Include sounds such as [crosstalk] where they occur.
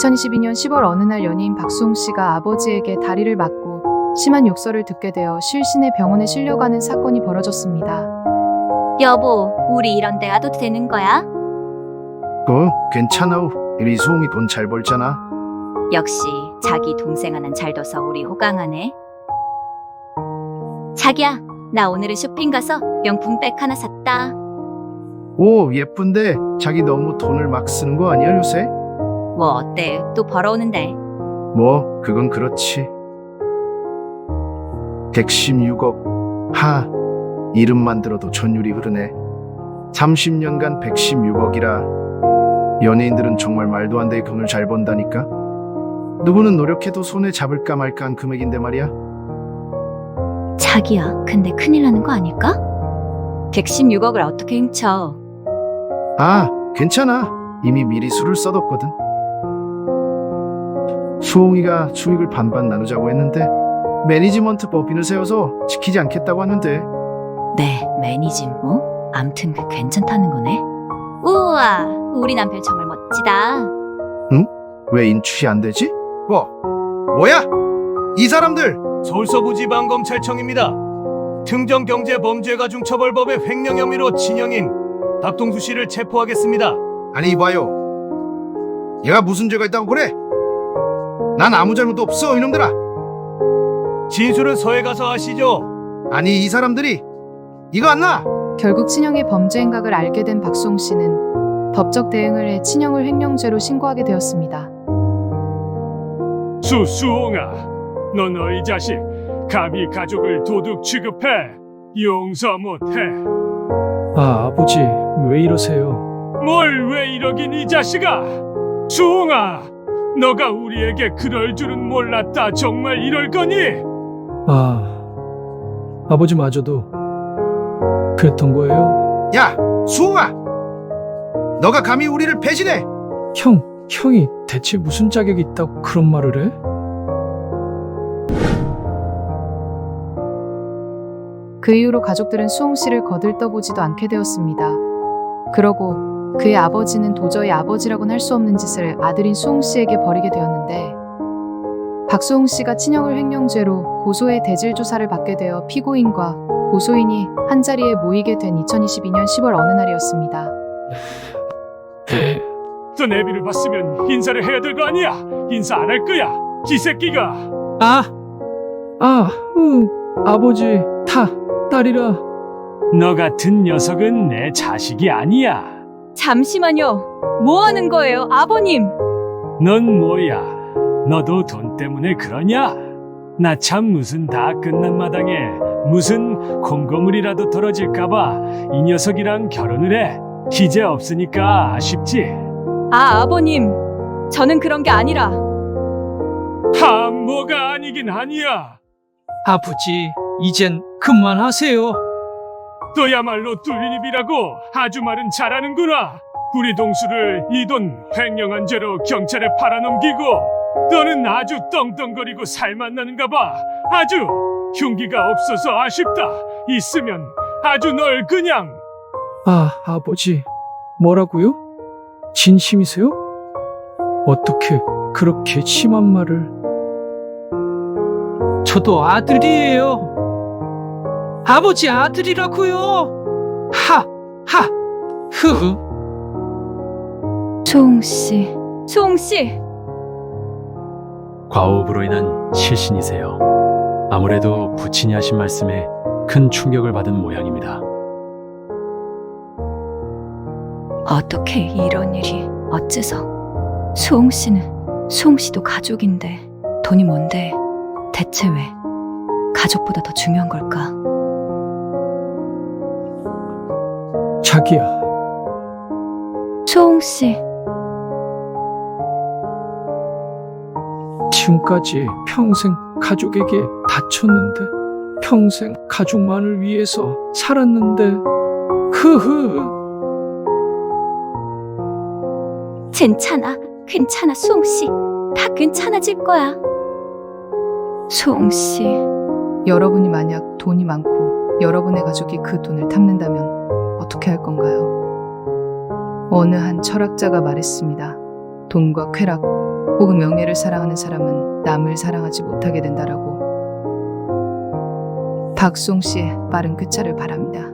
2022년 10월 어느 날 연예인 박수홍 씨가 아버지에게 다리를 맞고 심한 욕설을 듣게 되어 실신의 병원에 실려가는 사건이 벌어졌습니다. 여보, 우리 이런 데 와도 되는 거야? 어, 괜찮아오. 이리 수홍이 돈 잘 벌잖아. 역시 자기 동생 하나는 잘 둬서 우리 호강하네. 자기야, 나 오늘은 쇼핑 가서 명품 백 하나 샀다. 오, 예쁜데 자기 너무 돈을 막 쓰는 거 아니야, 요새? 뭐 어때? 또 벌어오는데. 뭐, 그건 그렇지. 116억. 하, 이름만 들어도 전율이 흐르네. 30년간 116억이라. 연예인들은 정말 말도 안 되게 돈을 잘 번다니까. 누구는 노력해도 손에 잡을까 말까 한 금액인데 말이야. 자기야, 근데 큰일 나는 거 아닐까? 116억을 어떻게 훔쳐? 아, 괜찮아. 이미 미리 술을 써뒀거든. 수홍이가 수익을 반반 나누자고 했는데 매니지먼트 법인을 세워서 지키지 않겠다고 하는데 네, 매니지 뭐? 암튼 그 괜찮다는 거네. 우와, 우리 남편 정말 멋지다. 왜 인출이 안 되지? 뭐? 뭐야? 이 사람들! 서울서부지방검찰청입니다. 특정경제범죄가 중처벌법의 횡령 혐의로 진영인 박동수 씨를 체포하겠습니다. 아니 이봐요. 얘가 무슨 죄가 있다고 그래? 난 아무 잘못도 없어 이놈들아. 진술은 서해 가서 하시죠. 아니 이 사람들이 이거 안 나? 결국 친형의 범죄 행각을 알게 된 박수홍 씨는 법적 대응을 해 친형을 횡령죄로 신고하게 되었습니다. 수수홍아, 너 너희 자식 감히 가족을 도둑 취급해 용서 못해. 아, 아버지, 왜 이러세요? 뭘 왜 이러긴 이 자식아? 수홍아, 너가 우리에게 그럴 줄은 몰랐다. 정말 이럴 거니? 아, 아버지마저도 그랬던 거예요? 야 수홍아, 너가 감히 우리를 배신해? 형, 형이 대체 무슨 자격이 있다고 그런 말을 해? 그 이후로 가족들은 수홍 씨를 거들떠보지도 않게 되었습니다. 그러고 그의 아버지는 도저히 아버지라고는 할 수 없는 짓을 아들인 수홍 씨에게 벌이게 되었는데 박수홍 씨가 친형을 횡령죄로 고소해 대질 조사를 받게 되어 피고인과 고소인이 한 자리에 모이게 된 2022년 10월 어느 날이었습니다. [laughs] 저 내비를 봤으면 인사를 해야 될 거 아니야? 인사 안 할 거야. 지새끼가. 아, 아, 으, 아버지, 타, 딸이라. 너 같은 녀석은 내 자식이 아니야. 잠시만요. 뭐 하는 거예요, 아버님? 넌 뭐야? 너도 돈 때문에 그러냐? 나 참 무슨 다 끝난 마당에 무슨 콩고물이라도 떨어질까봐 이 녀석이랑 결혼을 해. 기재 없으니까 아쉽지. 아, 아버님. 저는 그런 게 아니라. 다 뭐가 아니긴 아니야. 아버지, 이젠 그만하세요. 너야말로 뚫린 입이라고 아주 말은 잘하는구나. 우리 동수를 이 돈 횡령한 죄로 경찰에 팔아넘기고 너는 아주 떵떵거리고 살맛 나는가 봐. 아주 흉기가 없어서 아쉽다. 있으면 아주 널 그냥 아, 아버지, 뭐라고요? 진심이세요? 어떻게 그렇게 심한 말을? 저도 아들이에요. 아버지 아들이라고요. 하, 하, 흐흐. 수홍 씨. 수홍 씨. 과호흡으로 인한 실신이세요. 아무래도 부친이 하신 말씀에 큰 충격을 받은 모양입니다. 어떻게 이런 일이 어째서 수홍 씨는 수홍 씨도 가족인데 돈이 뭔데 대체 왜 가족보다 더 중요한 걸까? 자기야, 수홍 씨. 지금까지 평생 가족에게 다쳤는데, 평생 가족만을 위해서 살았는데, 흐흐. 괜찮아 괜찮아 수홍 씨 다 괜찮아질 거야. 수홍 씨. 여러분이 만약 돈이 많고 여러분의 가족이 그 돈을 탐낸다면 어떻게 할 건가요? 어느 한 철학자가 말했습니다. 돈과 쾌락, 혹은 명예를 사랑하는 사람은 남을 사랑하지 못하게 된다라고. 박송 씨의 빠른 그 끄차를 바랍니다.